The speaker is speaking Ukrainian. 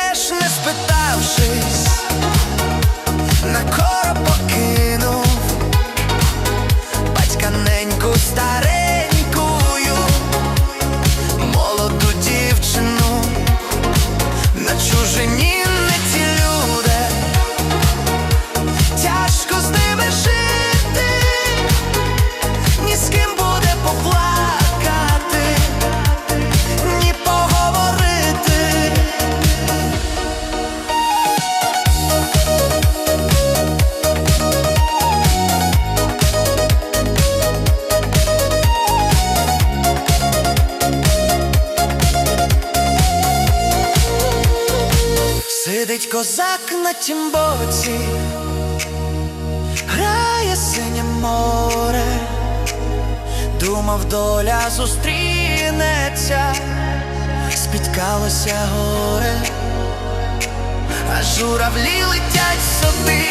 йдеш, не спитавшись, на короб Сидить козак на тім боці, грає синє море, думав, доля зустрінеться, спіткалося горе, а журавлі летять собі